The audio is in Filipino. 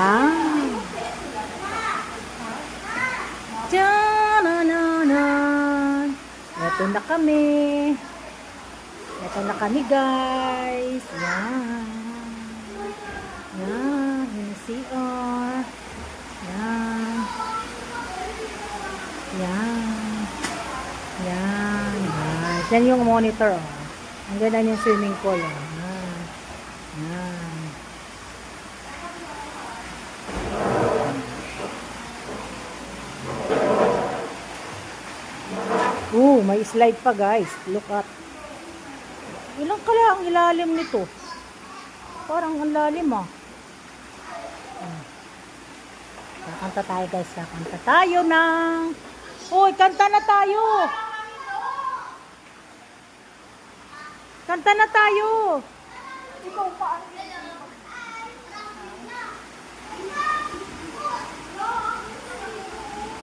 Ah. Tiyananan. Ito na kami. Ito na kami guys. Yan. Yan. Yan CR. Yan. Yan. Yan. Yan. Yan yung monitor. Oh. Ang ganda yung swimming pool. Oh. Yan. Yan. Oh, may slide pa guys. Look at. Ilang kaya ang ilalim nito? Parang ang lalim ah. Hmm. Kakanta tayo guys. Kakanta tayo ng... Uy, kanta na tayo! Kanta na tayo! Ikaw pa, ano